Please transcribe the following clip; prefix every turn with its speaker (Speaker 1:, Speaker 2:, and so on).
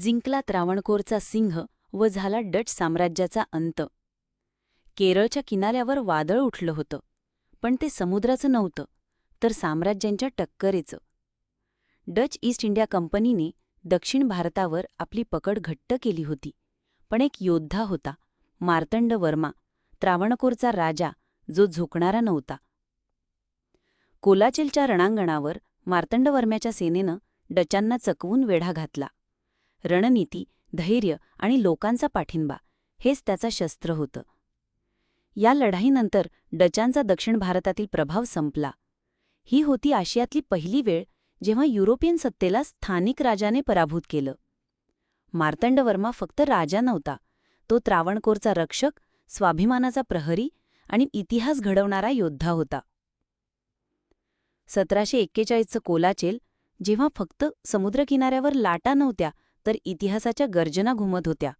Speaker 1: जिंकला त्रावणकोरचा सिंह व झाला डच साम्राज्याचा अंत. केरळच्या किनाऱ्यावर वादळ उठलं होतं पण ते समुद्राचं नव्हतं तर साम्राज्यांच्या टक्करेचं. डच ईस्ट इंडिया कंपनीने दक्षिण भारतावर आपली पकड घट्ट केली होती पण एक योद्धा होता मार्तंड वर्मा त्रावणकोरचा राजा जो झोकणारा नव्हता. कोलाचेलच्या रणांगणावर मार्तंडवर्म्याच्या सेनेनं डचांना चकवून वेढा घातला. रणनीती धैर्य आणि लोकांचा पाठिंबा हेच त्याचा शस्त्र होतं. या लढाईनंतर डचांचा दक्षिण भारतातील प्रभाव संपला. ही होती आशियातली पहिली वेळ जेव्हा युरोपियन सत्तेला स्थानिक राजाने पराभूत केलं. मार्तंडवर्मा फक्त राजा नव्हता तो त्रावणकोरचा रक्षक स्वाभिमानाचा प्रहरी आणि इतिहास घडवणारा योद्धा होता. सतराशे एक्केचाळीसचं कोलाचेल जेव्हा फक्त समुद्रकिनाऱ्यावर लाटा नव्हत्या तर इतिहासाच्या गर्जना घुमत होत्या.